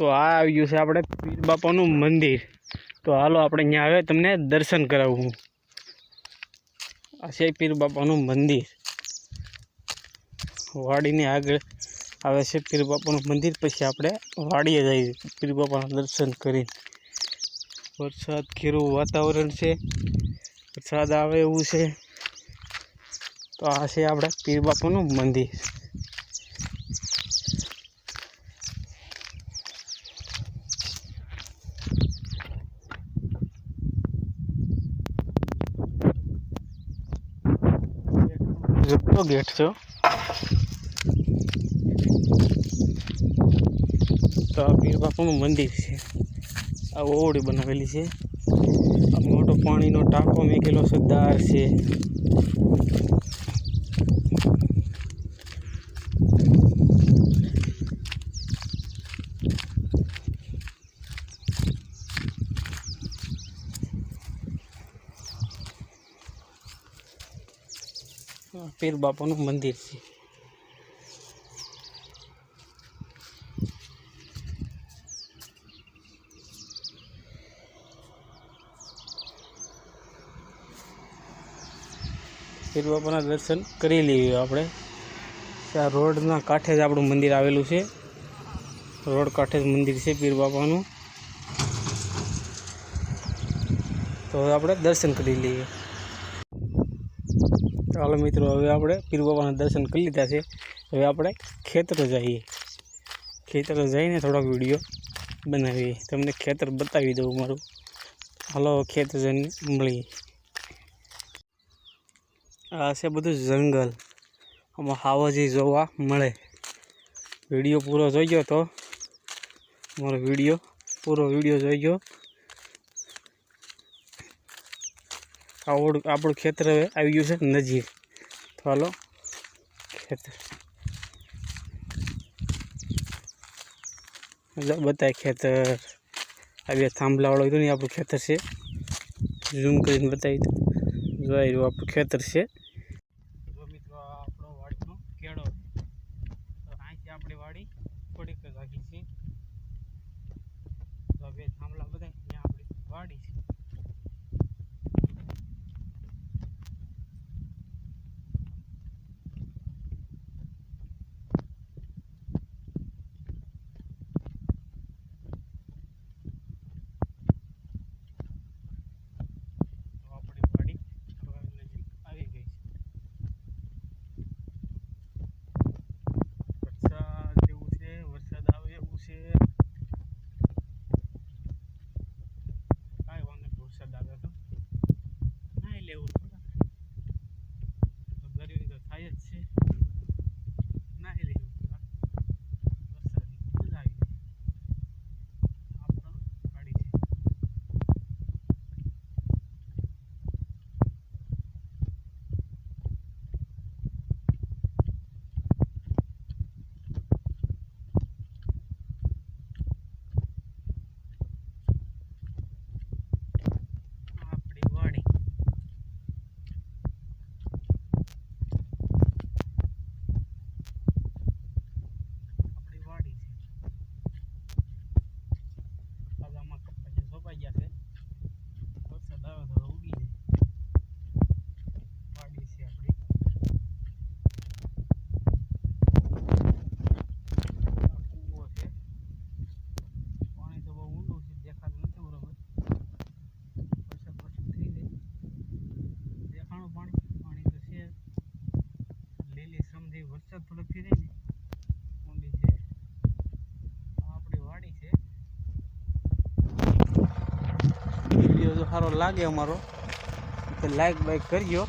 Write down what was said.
તો આ આવી ગયું છે આપણે પીર બાપાનું મંદિર. તો હાલો આપણે અહીંયા આવે તમને દર્શન કરાવું આ છે પીર બાપાનું મંદિર. વાડીની આગળ આવે છે પીર બાપાનું મંદિર, પછી આપણે વાડીએ જઈએ પીર બાપાના દર્શન કરી વરસાદ ઘેરું વાતાવરણ છે. વરસાદ આવે એવું છે. તો આ છે આપણે પીર બાપાનું મંદિર. જબરો ગેટ છે. તો આ પીર બાપુનું મંદિર છે. આ ઓવડી બનાવેલી છે. આ મોટો પાણીનો ટાંકો મેકેલો છે, દાર છે. પીર બાપાનું મંદિર છે. પીર બાપાના દર્શન કરી લઈએ આપણે. આ રોડના કાંઠે જ આપણું મંદિર આવેલું છે. રોડ કાંઠે જ મંદિર છે પીર બાપાનું. તો હવે આપણે દર્શન કરી લઈએ. ચાલો મિત્રો, હવે આપણે પીર બાબાના દર્શન કરી લીધા છે. હવે આપણે ખેતર જઈએ. ખેતર જઈને થોડોક વીડિયો બનાવીએ. તમને ખેતર બતાવી દઉં મારું. હાલો ખેતર જઈને મળીએ. આ છે બધું જંગલ. આમાં હાવાજી જોવા મળે. વીડિયો પૂરો જોઈજો તો? મારો વીડિયો, પૂરો વીડિયો જોઈજો આવડું આપણું ખેતર હવે આવી ગયું છે નજીક તો હાલો ખેતર જો બતાય ખેતર આ બે થાંભલાવાળું હતું ને આપણું ખેતર છે ઝૂમ કરીને બતાવી દઉં જો આ રહ્યું આપણું ખેતર છે જો મિત્રો આ આપણો વાડીનો કેળો તો અહીંથી આપણી વાડી થોડીક જ આગી છે. તો આ બે થાંભલા બધા અહીંયા આપણી વાડી છે. વરસાદ થોડો થઈ ને ઊંડી છે. આપણી વાડી છે. વીડિયો જો સારો લાગે અમારો, તો લાઈક બાઈક કરજો.